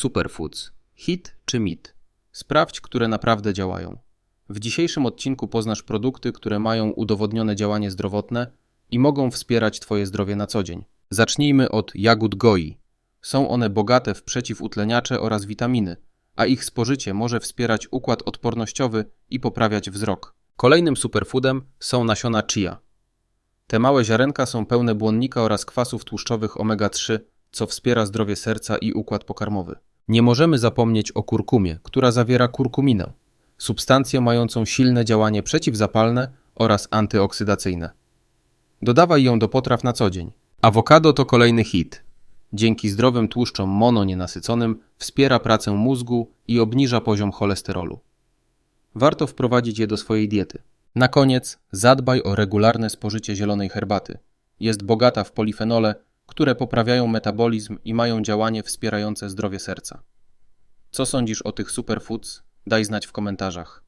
Superfoods. Hit czy mit? Sprawdź, które naprawdę działają. W dzisiejszym odcinku poznasz produkty, które mają udowodnione działanie zdrowotne i mogą wspierać Twoje zdrowie na co dzień. Zacznijmy od jagód goi. Są one bogate w przeciwutleniacze oraz witaminy, a ich spożycie może wspierać układ odpornościowy i poprawiać wzrok. Kolejnym superfoodem są nasiona chia. Te małe ziarenka są pełne błonnika oraz kwasów tłuszczowych omega-3, co wspiera zdrowie serca i układ pokarmowy. Nie możemy zapomnieć o kurkumie, która zawiera kurkuminę, substancję mającą silne działanie przeciwzapalne oraz antyoksydacyjne. Dodawaj ją do potraw na co dzień. Awokado to kolejny hit. Dzięki zdrowym tłuszczom mononienasyconym wspiera pracę mózgu i obniża poziom cholesterolu. Warto wprowadzić je do swojej diety. Na koniec zadbaj o regularne spożycie zielonej herbaty. Jest bogata w polifenole, które poprawiają metabolizm i mają działanie wspierające zdrowie serca. Co sądzisz o tych superfoods? Daj znać w komentarzach.